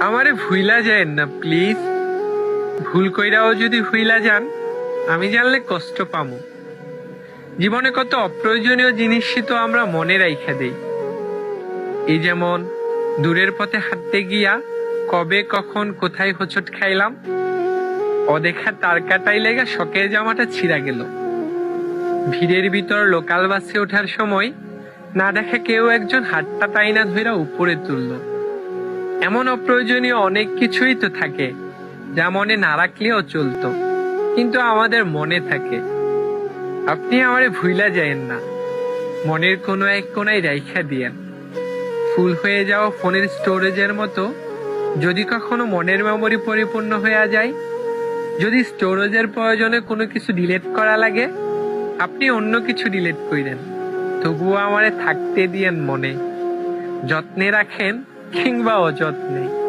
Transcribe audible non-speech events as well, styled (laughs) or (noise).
আমারে ভুইলা যায় না প্লিজ ভুল কইরাও যদি ভুইলা যান, আমি জানলে কষ্ট পামু। জীবনে কত অপ্রয়োজনীয় জিনিসই তো আমরা মনে রাইখা দেই। এই যেমন, দূরের পথে হাঁটতে গিয়া কবে, কখন, কোথায় হোঁচট খাইলাম, অদেখা তার কাটাই লেগা শখের জামাটা ছিঁড়া গেল। ভিড়ের ভিতর লোকাল বাসে ওঠার সময়, না দেখা কেউ একজন হাতটা টাইনা ধইরা উপরে তুললো। এমন অপ্রয়োজনীয় অনেক কিছুই তো থাকে, যা মনে না রাখলেও চলতো, কিন্তু আমাদের মনে থাকে। আপনি আমারে ভুইলা যায়েন না, মনের কোনো এক কোনায় রাইখা দিয়েন। ফুল হয়ে যাওয়া ফোনের স্টোরেজের মতো, যদি কখনো মনের মেমরি পরিপূর্ণ হয়ে যায়, যদি স্টোরেজের প্রয়োজনে কোনো কিছু ডিলেট করা লাগে, আপনি অন্য কিছু ডিলেট কইরেন তবুও আমারে থাকতে দিয়েন মনে, যত্নে রাখেন (laughs) কিংবা অযত্নে